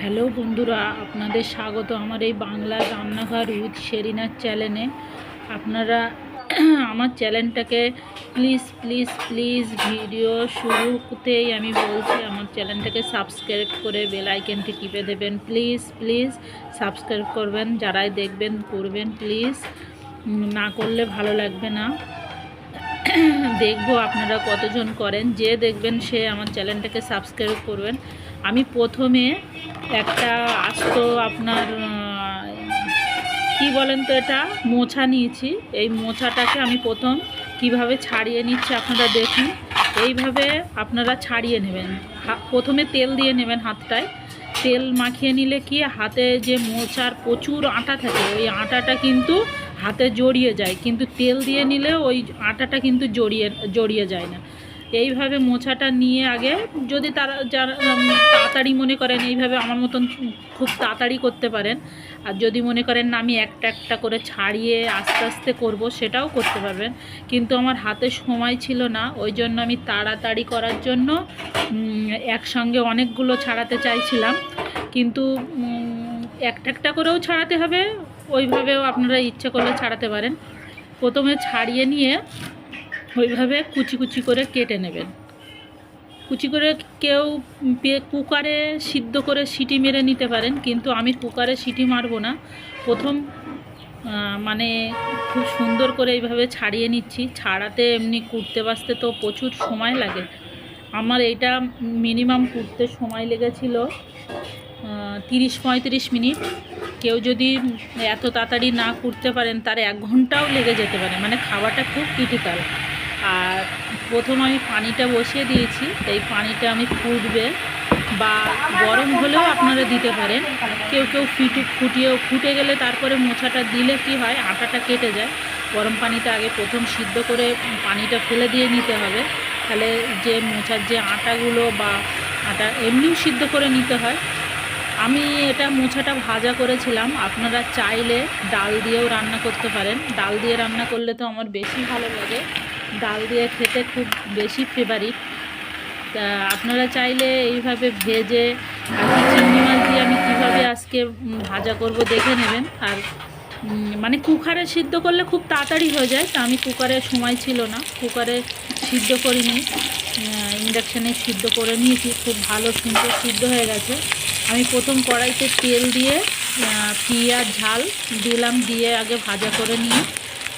Hello বন্ধুরা, আপনাদের স্বাগত আমার এই বাংলা রান্নাঘর উইথ শেরিনার চ্যানেলে। আপনারা আমার চ্যানেলটাকে প্লিজ প্লিজ প্লিজ ভিডিও শুরুতেই আমি বলছি, আমার চ্যানেলটাকে সাবস্ক্রাইব করে বেল আইকনটি টিপে দেবেন। প্লিজ প্লিজ সাবস্ক্রাইব করবেন, যারাই দেখবেন, করবেন প্লিজ না করলে ভালো লাগবে না। দেখব আপনারা কতজন করেন, যে দেখবেন সে আমার চ্যানেলটাকে সাবস্ক্রাইব করবেন। আমি প্রথমে একটা আস্ত আপনার কি বলেন তো এটা, মোছা নিয়েছি। এই মোছাটাকে আমি প্রথম কীভাবে ছাড়িয়ে নিচ্ছি আপনারা দেখুন। এইভাবে আপনারা ছাড়িয়ে নেবেন। প্রথমে তেল দিয়ে নেবেন হাতটায়। তেল মাখিয়ে নিলে কি, হাতে যে মোচার প্রচুর আটা থাকে, ওই আটাটা কিন্তু হাতে জড়িয়ে যায়। কিন্তু তেল দিয়ে নিলে ওই আটাটা কিন্তু জড়িয়ে জড়িয়ে যায় না। এইভাবে মোছাটা নিয়ে আগে যদি তারা যারা তাড়াতাড়ি মনে করেন এইভাবে আমার মতন খুব তাড়াতাড়ি করতে পারেন। আর যদি মনে করেন আমি একটা একটা করে ছাড়িয়ে আস্তে আস্তে করব, সেটাও করতে পারবেন। কিন্তু আমার হাতে সময় ছিল না, ওই জন্য আমি তাড়াতাড়ি করার জন্য একসঙ্গে অনেকগুলো ছাড়াতে চাইছিলাম। কিন্তু একটা একটা করেও ছাড়াতে হবে, ওইভাবেও আপনারা ইচ্ছে করলে ছাড়াতে পারেন। প্রথমে ছাড়িয়ে নিয়ে ওইভাবে কুচি কুচি করে কেটে নেবেন। কুচি করে কেউ কুকারে সিদ্ধ করে সিটি মেরে নিতে পারেন, কিন্তু আমি কুকারে সিটি মারবো না। প্রথম মানে খুব সুন্দর করে এইভাবে ছাড়িয়ে নিচ্ছি। ছাড়াতে এমনি কুটতে বাঁচতে তো প্রচুর সময় লাগে। আমার এইটা মিনিমাম কুটতে সময় লেগেছিল তিরিশ পঁয়ত্রিশ মিনিট। কেউ যদি এত তাড়াতাড়ি না কুটতে পারেন, তার এক ঘন্টাও লেগে যেতে পারে। মানে খাওয়াটা খুব ক্রিটিক্যাল। আর প্রথম আমি পানিটা বসিয়ে দিয়েছি, এই পানিটা আমি ফুটবে বা গরম হলেও আপনারা দিতে পারেন। কেউ কেউ ফিটু, ফুটিয়েও, ফুটে গেলে তারপরে মোছাটা দিলে কি হয়, আটাটা কেটে যায়। গরম পানিটা আগে প্রথম সিদ্ধ করে পানিটা ফেলে দিয়ে নিতে হবে। তাহলে যে মোছার যে আটাগুলো বা আটা এমনিও সিদ্ধ করে নিতে হয়। আমি এটা মোছাটা ভাজা করেছিলাম। আপনারা চাইলে ডাল দিয়েও রান্না করতে পারেন। ডাল দিয়ে রান্না করলে তো আমার বেশি ভালো লাগে। ডাল দিয়ে খেতে খুব বেশি ফেভারিট তা আপনারা চাইলে এইভাবে ভেজে আর চিংড়ি মাছ দিয়ে আমি কীভাবে আজকে ভাজা করব দেখে নেবেন। আর মানে কুকারে সিদ্ধ করলে খুব তাড়াতাড়ি হয়ে যায়, তা আমি কুকারে সময় ছিল না। কুকারে সিদ্ধ করিনি ইন্ডাকশানে সিদ্ধ করে নিয়েছি, খুব ভালো সুন্দর সিদ্ধ হয়ে গেছে। আমি প্রথম কড়াইতে তেল দিয়ে পেঁয়াজ, ঝাল দিলাম, দিয়ে আগে ভাজা করে নিয়ে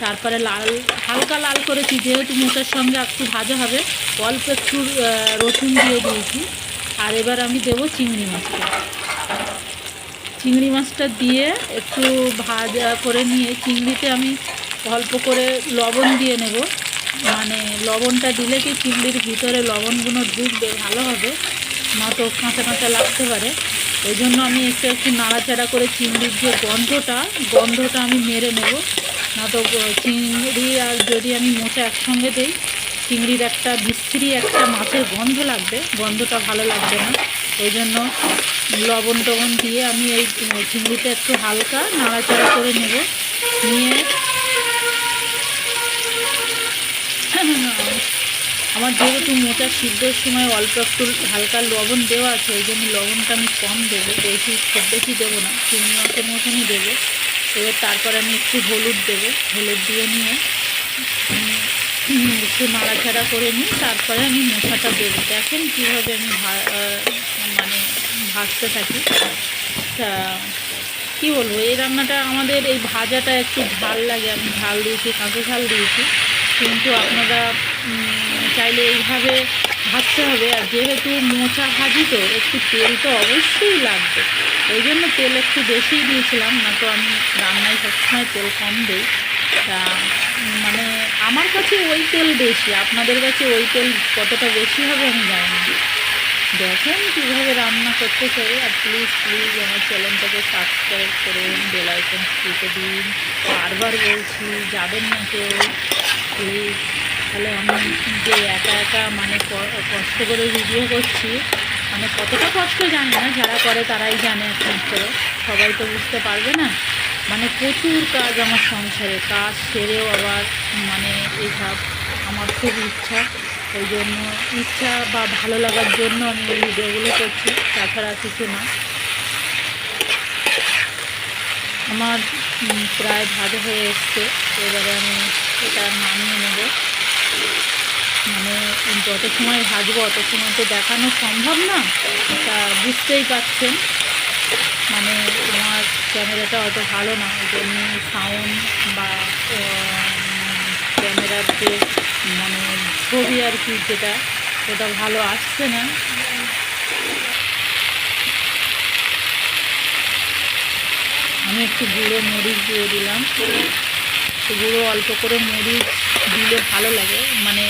তারপরে লাল, হালকা লাল করেছি, যেহেতু মোচার সঙ্গে একটু ভাজা হবে, অল্প একটু রসুন দিয়ে দিয়েছি। আর এবার আমি দেবো চিংড়ি মাছটা। চিংড়ি মাছটা দিয়ে একটু ভাজা করে নিয়ে চিংড়িতে আমি অল্প করে লবণ দিয়ে নেব। মানে লবণটা দিলে কি চিংড়ির ভিতরে লবণগুলো ঢুকবে, ভালো হবে। না তো কাঁচা কাঁচা লাগতে পারে। ওই জন্য আমি একটু একটু নাড়াচাড়া করে চিংড়ির যে গন্ধটা গন্ধটা আমি মেরে নেব। না তো চিংড়ি আর যদি আমি মোচা একসঙ্গে দিই, চিংড়ির একটা বিশ্রী একটা মাছের গন্ধ লাগবে, গন্ধটা ভালো লাগবে না। ওই জন্য লবণ টবণ দিয়ে আমি এই চিংড়িটা একটু হালকা নাড়াচাড়া করে নেব। নিয়ে আমার যেহেতু মোটা সিদ্ধর সময় অল্প একটু হালকা লবণ দেওয়া আছে, ওই জন্য লবণটা আমি কম দেবো, বেশি, খুব বেশি দেবো না, চিংড়ি মাছের মতনই দেবো। এবার তারপর আমি একটু হলুদ দেবো। হলুদ দিয়ে নিয়ে একটু নাড়াচাড়া করে নিই তারপরে আমি মশাটা দেবো। দেখেন কীভাবে আমি মানে ভাজতে থাকি। তা, কী বলব? এই রান্নাটা আমাদের এই ভাজাটা একটু ঝাল লাগে। আমি ঝাল দিয়েছি, কাঁচা ঝাল দিয়েছি। কিন্তু আপনারা চাইলে এইভাবে ভাজতে হবে। আর যেহেতু মোচা ভাজি তো, একটু তেল তো অবশ্যই লাগবে। ওই জন্য তেল একটু বেশিই দিয়েছিলাম, না তো আমি রান্নায় সবসময় তেল কম দিই। তা মানে আমার কাছে ওই তেল বেশি, আপনাদের কাছে ওই তেল কতটা বেশি হবে আমি জানি দেখেন কীভাবে রান্না করতে চাই, আর প্লিজ প্লিজ আমার চ্যানেলটাকে সাবস্ক্রাইব করুন বেল আইকন টিপে দিন। বারবার বলছি, যাবেন না কেউ প্লিজ তাহলে আমি যে একা একা মানে কষ্ট করে ভিডিও করছি মানে কতটা কষ্ট জানি না, যারা করে তারাই জানে একমাত্র সবাই তো বুঝতে পারবে না। মানে প্রচুর কাজ আমার সংসারে, কাজ সেরেও আবার মানে এইসব আমার খুব ইচ্ছা। ওই জন্য ইচ্ছা বা ভালো লাগার জন্য আমি এই ভিডিওগুলো করছি, তাছাড়া কিছু না। আমার প্রায় ভাজা হয়ে এসছে, এবারে আমি এটা নামিয়ে নেব। মানে যত সময় ভাজবো অত সময় তো দেখানো সম্ভব না, তা বুঝতেই পারছেন। মানে আমার ক্যামেরাটা অত ভালো না ওই জন্য সাউন্ড বা ক্যামেরার যে ছবি আর কি যেটা ওটা ভালো আসছে না। আমি একটু গুঁড়ো মরিচ দিয়ে দিলাম। গুঁড়ো, অল্প করে মরিচ দিলে ভালো লাগে। মানে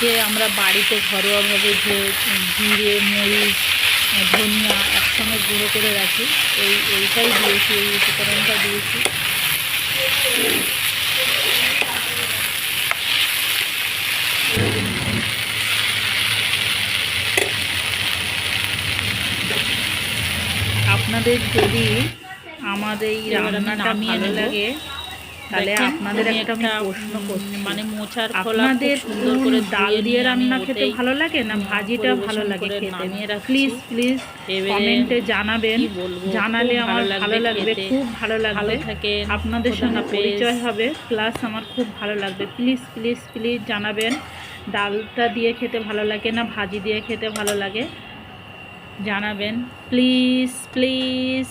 যে আমরা বাড়িতে ঘরোয়াভাবে যে জিরে, মরিচ, ধনিয়া একসঙ্গে গুঁড়ো করে রাখি, এই, এইটাই দিয়েছি, এই উপকরণটা দিয়েছি। আপনাদের যদি আমাদের এই রান্নাটা নামিয়ে লাগে তাহলে আপনাদের একটা আমি প্রশ্ন করছি। মানে মোচার আপনাদের সুন্দর করে ডাল দিয়ে রান্না খেতে ভালো লাগে না? ভাজিটা ভালো লাগে খেতে। প্লিজ প্লিজ কমেন্টে জানাবেন। জানালে আমার ভালো লাগবে খুব ভালো লাগবে। আপনাদের সঙ্গে পরিচয় হবে প্লাস আমার খুব ভালো লাগবে। প্লিজ প্লিজ প্লিজ জানাবেন। ডালটা দিয়ে খেতে ভালো লাগে না? ভাজি দিয়ে খেতে ভালো লাগে? জানাবেন প্লিজ প্লিজ